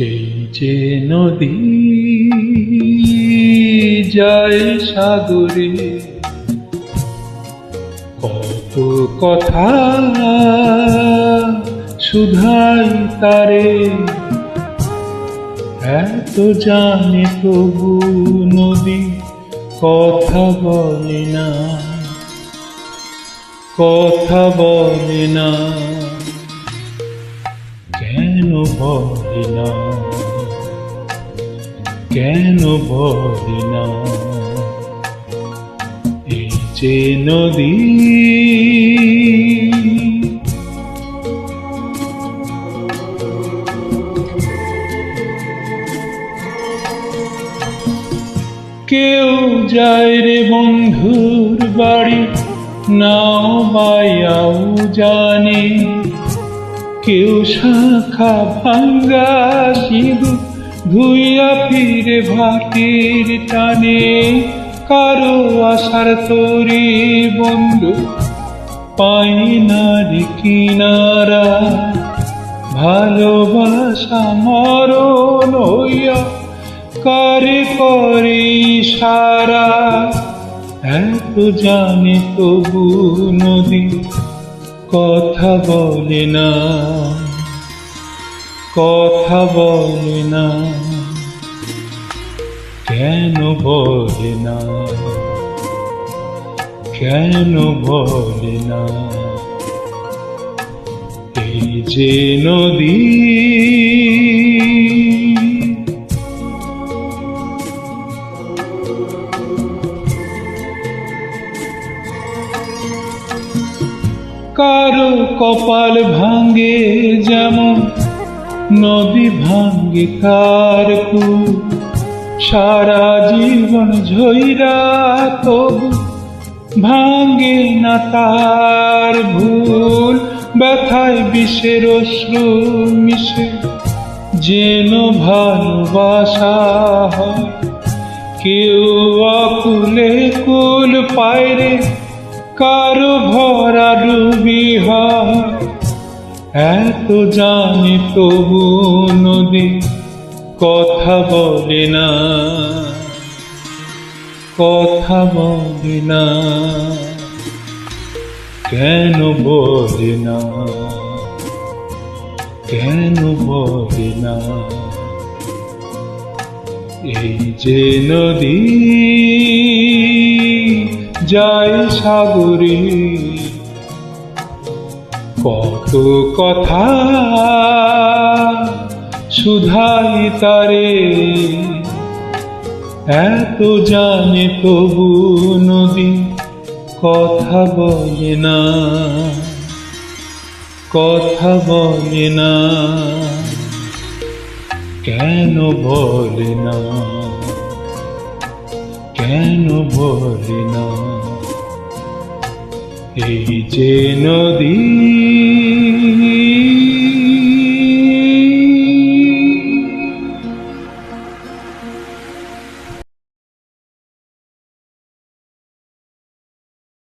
এই যে নদী যায় সাগরে কত কথা শুধাই তারে। এত জানে তবু নদী কথা বলে না। কথা বলে না। কেন বলে না? কেন বলে না? এই যে নদী কেউ যায় রে বন্ধুর বাড়ি, নাও বায়াও জানে। কেউ শাখা ভাঙ্গা সিঁদু ধুইয়া ফিরে ভাটির টানে। কারও আশার তরি বন্ধু পাই না রে কিনারা। ভালোবাসা মরণ হইয়া কারে, করে সারা এত জানে তবু নদী, কথা বলে না। কথা বলে না। কেন বলে না? কেন বলে না? এই যে নদী কারও কপাল ভাঙ্গে যেমন, নদী ভাঙ্গে কার সারা জীবন ঝইরা তবু ভাঙ্গে না তার ভুল। ব্যথায় বিষের অশ্রু মিশে, যেন ভালোবাসা কেউ আকুলে কুল পায়রে কারও ভরা এত জানি তবু নদী কথা বলে না। কথা বলে না। কেন বলে না? কেন বলে না? এই যে নদী যায় সাগরে কত কথা শুধাই তারে। এত জানে তবু নদী কথা বলে না, কথা বলে না। কেন বলে না, কেন বলে না? এই যে নদী